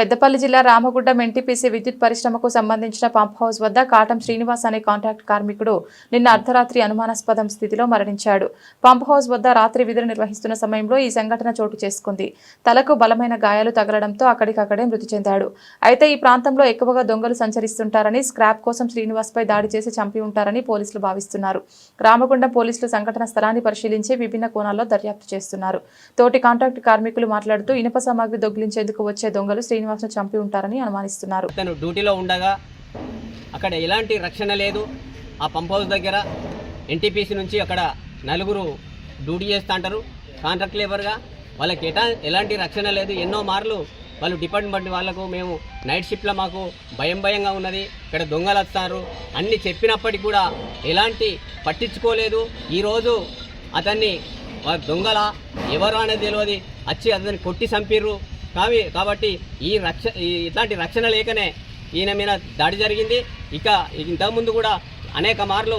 పెద్దపల్లి జిల్లా రామగుడ్డ ఎన్టీపీసీ విద్యుత్ పరిశ్రమకు సంబంధించిన పంప్ హౌస్ వద్ద కాటం శ్రీనివాస్ అనే కాంట్రాక్ట్ కార్మికుడు నిన్న అర్ధరాత్రి అనుమానాస్పదం స్థితిలో మరణించాడు. పంప్ హౌస్ వద్ద రాత్రి విధులు నిర్వహిస్తున్న సమయంలో ఈ సంఘటన చోటు చేసుకుంది. తలకు బలమైన గాయాలు తగలడంతో అక్కడికక్కడే మృతి చెందాడు. అయితే ఈ ప్రాంతంలో ఎక్కువగా దొంగలు సంచరిస్తుంటారని స్క్రాప్ కోసం శ్రీనివాస్ పై దాడి చేసి చంపి ఉంటారని పోలీసులు భావిస్తున్నారు. రామగుండం పోలీసులు సంఘటన స్థలాన్ని పరిశీలించి విభిన్న కోణాల్లో దర్యాప్తు చేస్తున్నారు. తోటి కాంట్రాక్ట్ కార్మికులు మాట్లాడుతూ ఇనుప సామాగ్రి దొంగిలించేందుకు వచ్చే దొంగలు శ్రీనివాస్ను చంపి ఉంటారని అనుమానిస్తున్నారు. తను డ్యూటీలో ఉండగా అక్కడ ఎలాంటి రక్షణ లేదు. ఆ పంప్ హౌస్ దగ్గర ఎన్టీపీసీ నుంచి అక్కడ నలుగురు డ్యూటీ చేస్తూ అంటారు. కాంట్రాక్ట్ లేబర్గా వాళ్ళకి ఎటా ఎలాంటి రక్షణ లేదు. ఎన్నో మార్లు వాళ్ళు డిపార్ట్మెంట్ వాళ్ళకు మేము నైట్ షిఫ్ట్లో మాకు భయం భయంగా ఉన్నది. ఇక్కడ దొంగలు వస్తారు. అన్ని చెప్పినప్పటికీ కూడా ఎలాంటి పట్టించుకోలేదు. ఈరోజు అతన్ని దొంగల ఎవరు అనేది తెలియదు. వచ్చి అతన్ని కొట్టి చంపిర్రు. కావి కాబట్టి ఈ రక్ష ఈ ఇట్లాంటి రక్షణ లేకనే ఈయన మీద దాడి జరిగింది. ఇక ఇంతకుముందు కూడా అనేక మార్లు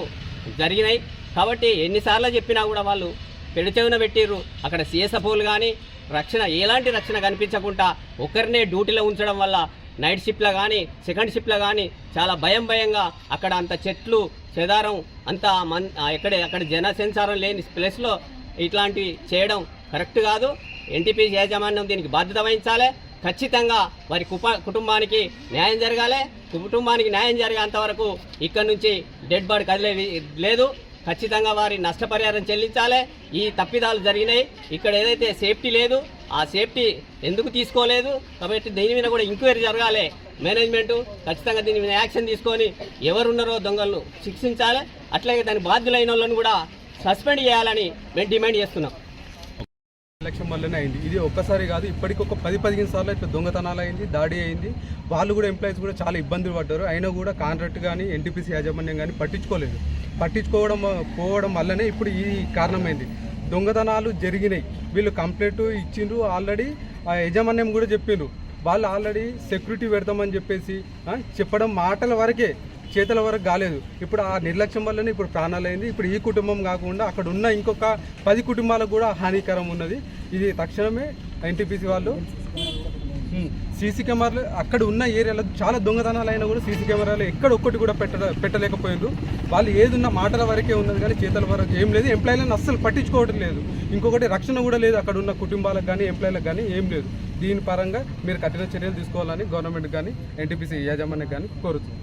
జరిగినాయి. కాబట్టి ఎన్నిసార్లు చెప్పినా కూడా వాళ్ళు పెడిచెవిన పెట్టిర్రు. అక్కడ సీఎస్ఎఫ్ఓలు కానీ రక్షణ ఎలాంటి రక్షణ కనిపించకుండా ఒకరినే డ్యూటీలో ఉంచడం వల్ల నైట్ షిఫ్ట్లో కానీ సెకండ్ షిఫ్ట్లో కానీ చాలా భయం భయంగా అక్కడ అంత చెట్లు చెదారం అంత మన్ ఎక్కడ అక్కడ జన సెన్సారం లేని ప్లేస్లో ఇట్లాంటివి చేయడం కరెక్ట్ కాదు. ఎన్టీపీ యాజమాన్యం దీనికి బాధ్యత వహించాలి. ఖచ్చితంగా వారి కుప కుటుంబానికి న్యాయం జరగాలి. కుటుంబానికి న్యాయం జరిగేంత వరకు ఇక్కడ నుంచి డెడ్ బాడీ కదిలే లేదు. ఖచ్చితంగా వారి నష్టపరిహారం చెల్లించాలి. ఈ తప్పిదాలు జరిగినాయి. ఇక్కడ ఏదైతే సేఫ్టీ లేదు ఆ సేఫ్టీ ఎందుకు తీసుకోలేదు? కాబట్టి దీని మీద కూడా ఎంక్వైరీ జరగాలి. మేనేజ్మెంటు ఖచ్చితంగా దీని మీద యాక్షన్ తీసుకొని ఎవరున్నారో దొంగలను శిక్షించాలి. అట్లాగే దాని బాధ్యులైన వాళ్ళని కూడా సస్పెండ్ చేయాలని మేము డిమాండ్ చేస్తున్నాం. లక్ష్యం వల్లనే అయింది. ఇది ఒక్కసారి కాదు ఇప్పటికి ఒక పది పదిహేను సార్లు ఇట్లా దొంగతనాలు అయింది దాడి అయింది. వాళ్ళు కూడా ఎంప్లాయీస్ కూడా చాలా ఇబ్బందులు పడ్డారు. అయినా కూడా కాంట్రాక్ట్ కానీ ఎన్టీపీసీ యాజమాన్యం కానీ పట్టించుకోలేదు. పట్టించుకోవడం పోవడం వల్లనే ఇప్పుడు ఈ కారణమైంది. దొంగతనాలు జరిగినాయి. వీళ్ళు కంప్లైంట్ ఇచ్చిండ్రు ఆల్రెడీ ఆ యజమాన్యం కూడా చెప్పిండ్రు. వాళ్ళు ఆల్రెడీ సెక్యూరిటీ పెడతామని చెప్పేసి చెప్పడం మాటల వరకే చేతుల వరకు కాలేదు. ఇప్పుడు ఆ నిర్లక్ష్యం వల్లనే ఇప్పుడు ప్రాణాలైంది. ఇప్పుడు ఈ కుటుంబం కాకుండా అక్కడ ఉన్న ఇంకొక పది కుటుంబాలకు కూడా హానికరం ఉన్నది. ఇది తక్షణమే ఎన్టీపీసీ వాళ్ళు. సీసీ కెమెరాలు అక్కడ ఉన్న ఏరియాలో చాలా దొంగతనాలు అయినా కూడా సీసీ కెమెరాలు ఎక్కడ ఒక్కటి కూడా పెట్ట పెట్టలేకపోయారు వాళ్ళు ఏది ఉన్న మాటల వరకే ఉన్నది కానీ చేతల వరకు ఏం లేదు. ఎంప్లాయీలను అస్సలు పట్టించుకోవడం లేదు. ఇంకొకటి రక్షణ కూడా లేదు అక్కడ ఉన్న కుటుంబాలకు కానీ ఎంప్లాయీలకు కానీ ఏం లేదు. దీని పరంగా మీరు కఠిన చర్యలు తీసుకోవాలని గవర్నమెంట్ కానీ ఎన్టీపీసీ యాజమాన్యం కానీ కోరుతుంది